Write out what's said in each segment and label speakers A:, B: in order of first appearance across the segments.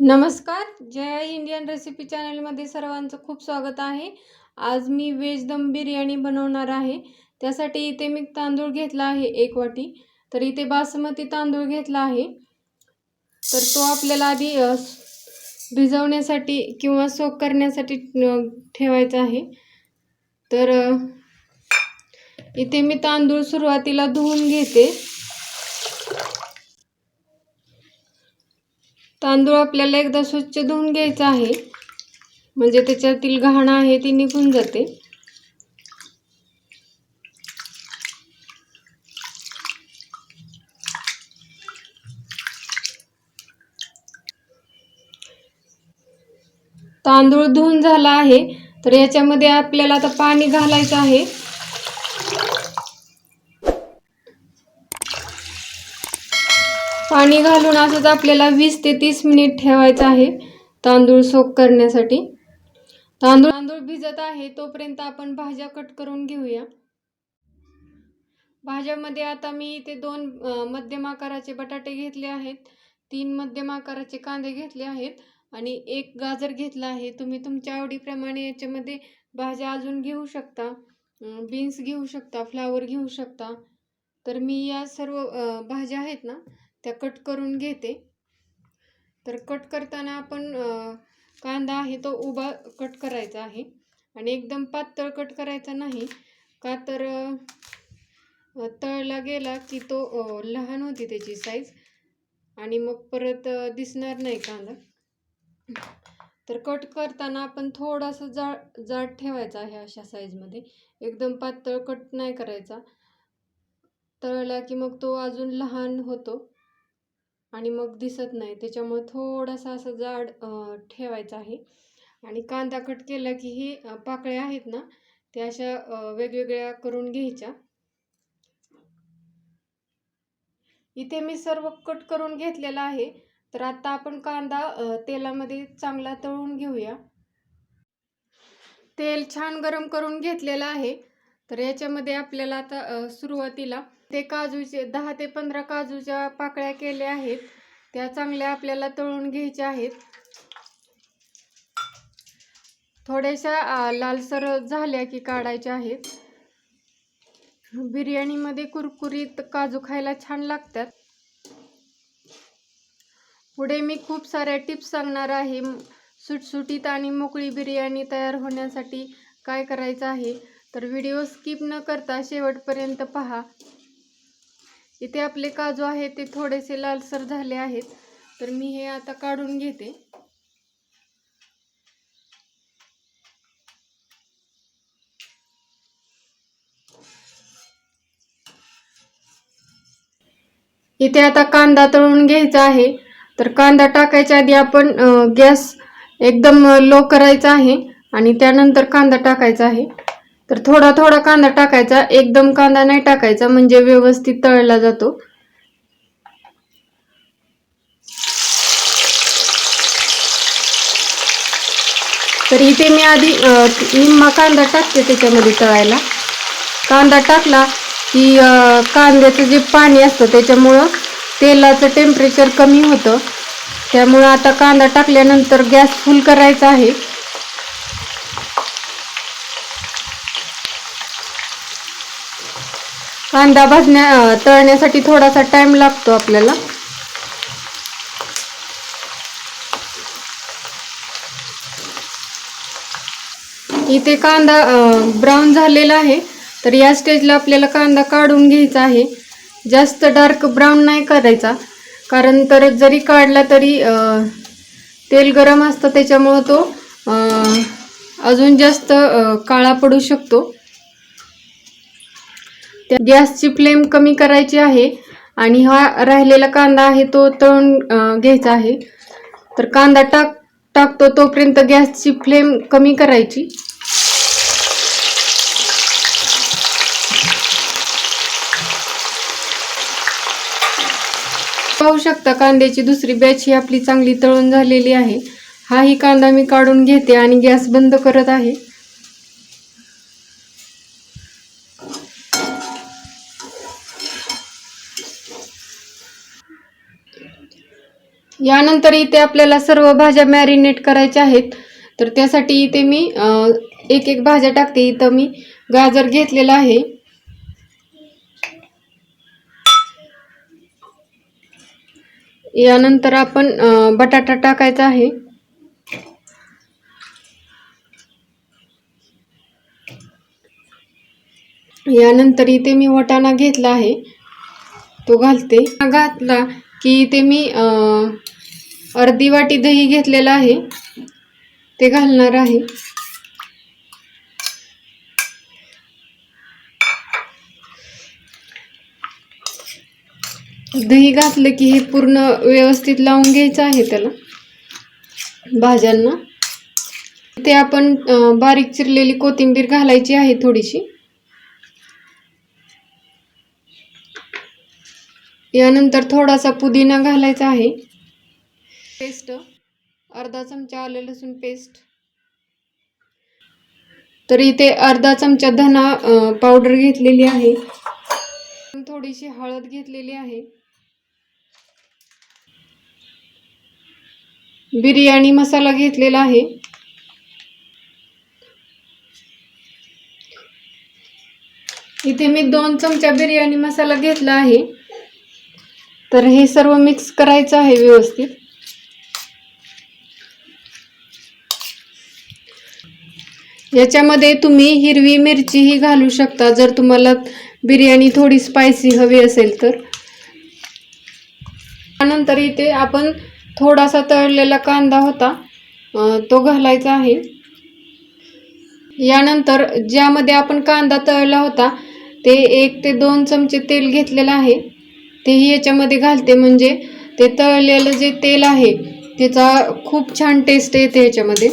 A: नमस्कार जय Indian recipe चॅनलमध्ये सर्वांचं खूप स्वागत आहे. आज मी व्हेज दम बिर्याणी बनवणार आहे. त्यासाठी इथे मी तांदूळ घेतला आहे एक वाटी. तर इथे बासमती तांदूळ घेतला आहे. तर तो आपल्याला आधी भिजवण्यासाठी किंवा सोक करण्यासाठी ठेवायचा आहे. तर इथे मी तांदूळ सुरुवातीला धुवून घेते. तांदूळ आपल्याला एकदा स्वच्छ धुवून घ्यायचा आहे. म्हणजे त्याच्यातील घाण आहे ती निघून जाते. तांदूळ धुवून झाला आहे. तर याच्यामध्ये आपल्याला आता पाणी घालायचं आहे. पाणी घालून असंच आपल्याला वीस ते तीस मिनिट ठेवायचं आहे तांदूळ सोक करण्यासाठी. तांदूळ तांदूळ भिजत आहे तोपर्यंत आपण भाज्या कट करून घेऊया. भाज्यामध्ये आता मी इथे दोन मध्यम आकाराचे बटाटे घेतले आहेत. तीन मध्यम आकाराचे कांदे घेतले आहेत आणि एक गाजर घेतला आहे. तुम्ही तुमच्या आवडीप्रमाणे याच्यामध्ये भाज्या अजून घेऊ शकता बीन्स घेऊ शकता फ्लावर घेऊ शकता. तर मी या सर्व भाज्या आहेत ना त्या कट करून घेते. तर कट करताना आपण कांदा आहे तो उभा कट करायचा आहे. आणि एकदम पातळ कट करायचा नाही का तर तळला गेला की तो लहान होती त्याची साईज आणि मग परत दिसणार नाही कांदा. तर कट करताना आपण थोडासा जाड जाड ठेवायचा आहे अशा साईजमध्ये एकदम पातळ कट नाही करायचा. तळला की मग तो अजून लहान होतो. आणि मग दिसत नाही. त्याच्यामुळे थोडासा असं जाड ठेवायचं ठेवायचा आहे. आणि कांदा कट केला की ही पाकळ्या आहेत ना त्या अशा वेगवेगळ्या करून घ्यायच्या. इथे मी सर्व कट करून घेतलेला आहे. तर आता आपण कांदा तेलामध्ये चांगला तळून घेऊया. तेल छान गरम करून घेतलेलं आहे. तर याच्यामध्ये आपल्याला आता सुरुवातीला ते काजूचे दहा ते पंधरा काजूच्या पाकळ्या केल्या आहेत. त्या चांगल्या आपल्याला तळून घ्यायच्या आहेत. थोड्याशा लालसर झाल्या की काढायच्या आहेत. बिर्याणीमध्ये कुरकुरीत काजू खायला छान लागतात. पुढे मी खूप साऱ्या टिप्स सांगणार आहे. सुटसुटीत आणि मोकळी बिर्याणी तयार होण्यासाठी काय करायचं आहे तर व्हिडिओ स्किप न करता शेवटपर्यंत पहा. इथे आपले काजू आहेत ते थोडेसे लालसर झाले आहेत. तर मी हे आता काढून घेते. इथे आता कांदा तळून घ्यायचा आहे. तर कांदा टाकायच्या आधी आपण गॅस एकदम लो करायचा आहे आणि त्यानंतर कांदा टाकायचा आहे. तर थोडा थोडा कांदा टाकायचा एकदम कांदा नाही टाकायचा म्हणजे व्यवस्थित तळला जातो. तर इथे मी आधी निम्मा कांदा टाकते त्याच्यामध्ये तळायला. कांदा टाकला की कांद्याचं जे पाणी असतं त्याच्यामुळं तेलाचं टेम्परेचर कमी होतं. त्यामुळं आता कांदा टाकल्यानंतर गॅस फुल करायचा आहे. कांदा भाजण्या तळण्यासाठी थोडासा टाइम लागतो आपल्याला. इथे कांदा ब्राऊन झालेला आहे. तर या स्टेजला आपल्याला कांदा काढून घ्यायचा आहे. जास्त डार्क ब्राऊन नाही करायचा. कारण तर जरी काढला तरी तेल गरम असतं. त्याच्यामुळं तो अजून जास्त काळा पडू शकतो. त्या गॅसची फ्लेम कमी करायची आहे आणि हा राहिलेला कांदा आहे तो तळून घ्यायचा आहे. तर कांदा टाक टाकतो तोपर्यंत गॅसची फ्लेम कमी करायची. पाहू शकता कांद्याची दुसरी बॅच ही आपली चांगली तळून झालेली आहे. हा ही कांदा मी काढून घेते आणि गॅस बंद करत आहे. यानंतर इथे आपल्याला सर्व भाज्या मॅरिनेट करायच्या आहेत. तर त्यासाठी इथे मी एक एक भाज्या टाकते. इथं मी गाजर घेतलेला आहे. यानंतर आपण बटाटा टाकायचा आहे. यानंतर इथे मी वटाणा घेतला आहे. तो घालते. घातला. की इथे मी अर्धी वाटी दही घेतलेलं आहे. ते घालणार आहे. दही घातलं की हे पूर्ण व्यवस्थित लावून घ्यायचं आहे त्याला भाज्यांना. ते आपण बारीक चिरलेली कोथिंबीर घालायची आहे थोडीशी. यानंतर थोडासा पुदिना घालायचा आहे. पेस्ट. अर्धा चमचा आलं लसूण पेस्ट. तर इथे अर्धा चमचा धना पावडर घेतलेली आहे. थोडीशी हळद घेतलेली आहे. बिर्याणी मसाला घेतलेला आहे. इथे मी दोन चमचा बिर्याणी मसाला घेतला आहे. तर हे सर्व मिक्स करायचं आहे व्यवस्थित. याच्यामध्ये तुम्ही हिरवी मिरचीही घालू शकता जर तुम्हाला बिर्याणी थोडी स्पायसी हवी असेल तर. त्यानंतर इथे आपण थोडासा तळलेला कांदा होता तो घालायचा आहे. यानंतर ज्यामध्ये आपण कांदा तळला होता ते एक ते दोन चमचे तेल घेतलेलं आहे. तेही याच्यामध्ये घालते. म्हणजे ते तळलेलं जे तेल आहे त्याचा खूप छान टेस्ट येते याच्यामध्ये.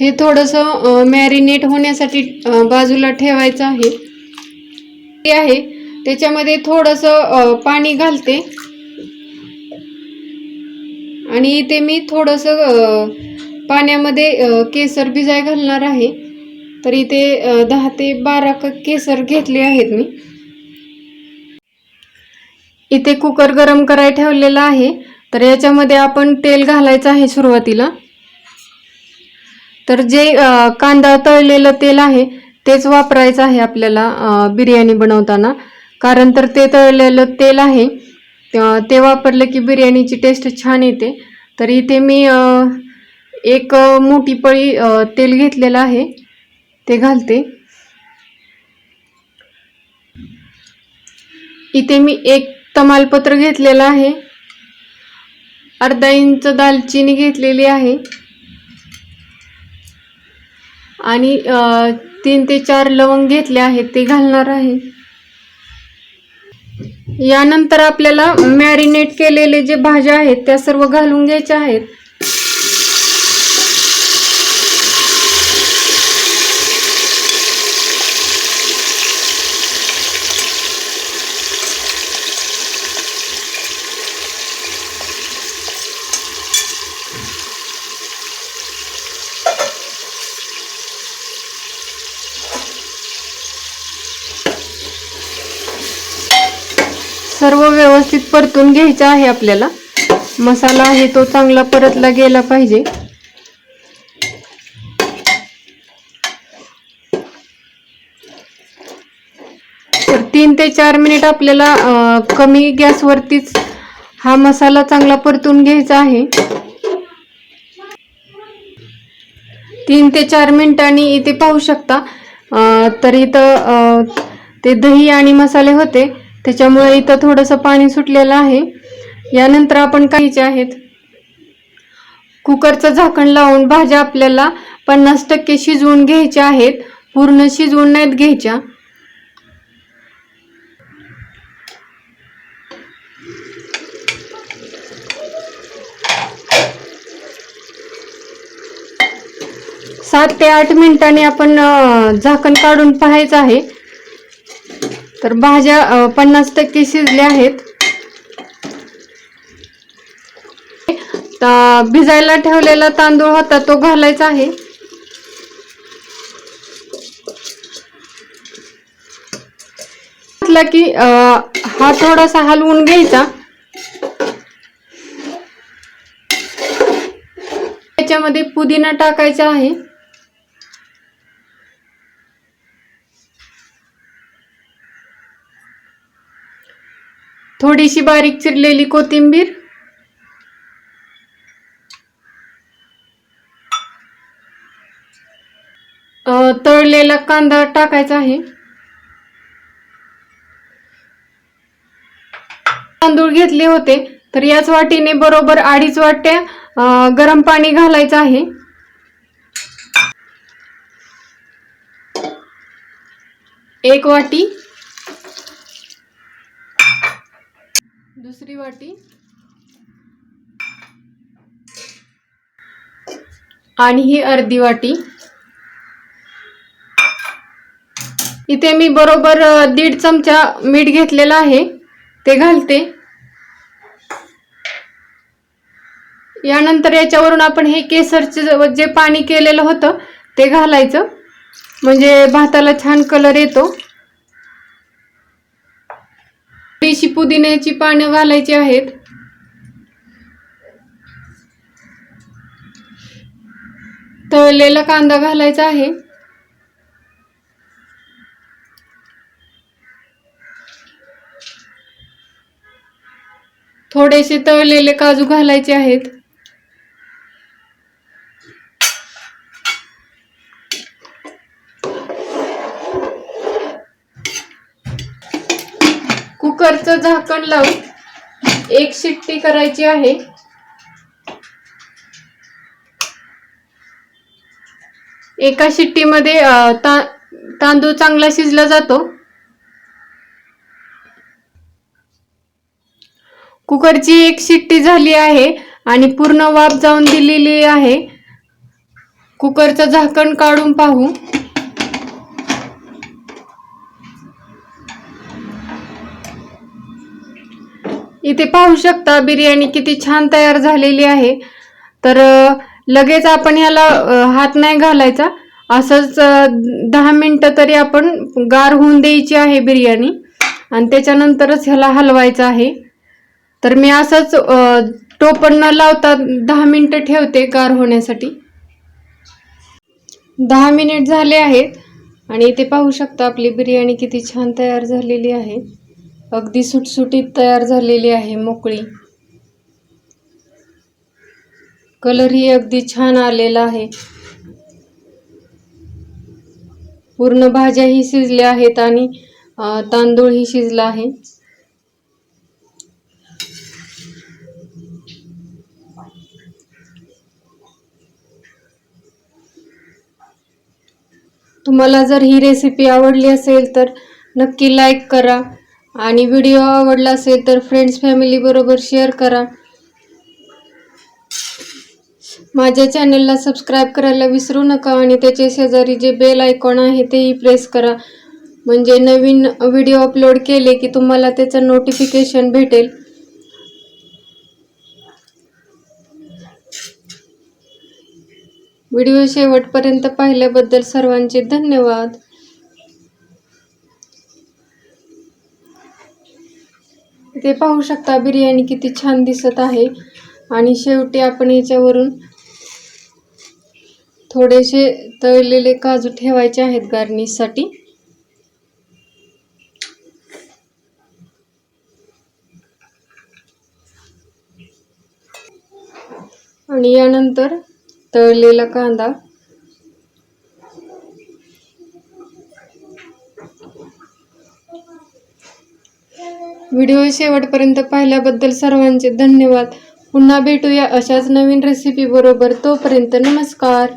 A: हे थोडंसं मॅरिनेट होण्यासाठी बाजूला ठेवायचं आहे. ते आहे. त्याच्यामध्ये थोडंसं पाणी घालते. आणि इथे मी थोडंसं पाण्यामध्ये केसर भिजाय घालणार आहे. तर इथे दहा ते बारा क केसर घेतले आहेत मी. इथे कुकर गरम करायला ठेवलेला आहे. तर याच्यामध्ये आपण तेल घालायचं आहे सुरुवातीला. तर जे कांदा तळलेलं तेल आहे तेच वापरायचं आहे आपल्याला बिर्याणी बनवताना. कारण तर ते तळलेलं तेल आहे ते वापरलं की बिर्याणीची टेस्ट छान येते. तर इथे मी एक मोठी पळी तेल घेतलेलं आहे. ते घालते. इथे मी एक तमालपत्र घेतलेलं आहे. अर्धा इंच दालचिनी घेतलेली आहे. आणि तीन ते चार लवंग घेतले आहेत ते घालणार आहे. यानंतर आपल्याला मॅरिनेट केलेले जे भाज्या आहेत त्या सर्व घालून घ्यायच्या आहेत. सर्व व्यवस्थित परतून घ्यायचा आहे आपल्याला. मसाला आहे तो चांगला परतला गेला पाहिजे. तर तीन ते चार मिनिट आपल्याला कमी गॅसवरतीच हा मसाला चांगला परतून घ्यायचा आहे. तीन ते चार मिनिटांनी इथे पाहू शकता. तर इथं ते दही आणि मसाले होते. त्याच्यामुळे इथं थोडंसं पाणी सुटलेलं आहे. यानंतर आपण काहीचे आहेत? कुकरचं झाकण लावून भाज्या आपल्याला पन्नास टक्के शिजवून घ्यायच्या आहेत. पूर्ण शिजवून नाहीत घ्यायच्या. सात ते आठ मिनिटांनी आपण झाकण काढून पाहायचं आहे. तर भाज्या पन्नास टक्के शिजल्या आहेत. भिजायला ठेवलेला तांदूळ होता तो घालायचा आहे. घातला की हा थोडासा हलवून घ्यायचा. त्याच्यामध्ये पुदिना टाकायचा आहे. थोडीशी बारीक चिरलेली कोथिंबीर. तळलेला कांदा टाकायचा आहे. तांदूळ घेतले होते तर याच वाटीने बरोबर अडीच वाट्या गरम पाणी घालायचं आहे. एक वाटी दुसरी वाटी. आणि ही अर्धी वाटी. इथे मी बरोबर दीड चमचा मीठ घेतलेला आहे. ते घालते. यानंतर याच्यावरून आपण हे केसरचे जे पाणी केलेलं होतं ते घालायचं. म्हणजे भाताला छान कलर येतो. थोडीशी पुदिन्याची पानं घालायची आहेत. तळलेला कांदा घालायचा आहे. थोडेसे तळलेले काजू घालायचे आहेत. कुकरचं झाकण लावून एक शिट्टी करायची आहे. एका शिट्टीमध्ये ता तांदूळ चांगला शिजला जातो. कुकरची एक शिट्टी झाली आहे आणि पूर्ण वाफ जाऊन दिलेली आहे. कुकरचं झाकण काढून पाहू. इथे पाहू शकता बिर्याणी किती छान तयार झालेली आहे. तर लगेच आपण ह्याला हात नाही घालायचा. असंच दहा मिनटं तरी आपण गार होऊन द्यायची आहे बिर्याणी. आणि त्याच्यानंतरच ह्याला हलवायचं आहे. तर मी असंच टोपण न लावता दहा मिनटं ठेवते गार होण्यासाठी. दहा मिनिट झाले आहेत. आणि इथे पाहू शकता आपली बिर्याणी किती छान तयार झालेली आहे. अगदी सुटसुटीत तयार झालेली आहे मोकळी. कलरही अगदी छान आलेला आहे. पूर्ण भाज्याही शिजल्या आहेत आणि तांदूळही शिजला आहे. तुम्हाला जर ही रेसिपी आवडली असेल तर नक्की लाईक करा. आणि व्हिडिओ आवडला असेल तर फ्रेंड्स फॅमिलीबरोबर शेअर करा. माझ्या चॅनलला सबस्क्राईब करायला विसरू नका आणि त्याच्या शेजारी जे बेल आयकॉन आहे तेही प्रेस करा. म्हणजे नवीन व्हिडिओ अपलोड केले की तुम्हाला त्याचं नोटिफिकेशन भेटेल. व्हिडिओ शेवटपर्यंत पाहिल्याबद्दल सर्वांचे धन्यवाद. ते पाहू शकता बिर्याणी किती छान दिसत आहे. आणि शेवटी आपण याच्यावरून थोडेसे तळलेले काजू ठेवायचे आहेत गार्निशसाठी आणि यानंतर तळलेला कांदा व्हिडिओ शेवटपर्यंत पाहिल्याबद्दल सर्वांचे धन्यवाद. पुन्हा भेटूया अशाच नवीन रेसिपी बरोबर. तोपर्यंत नमस्कार.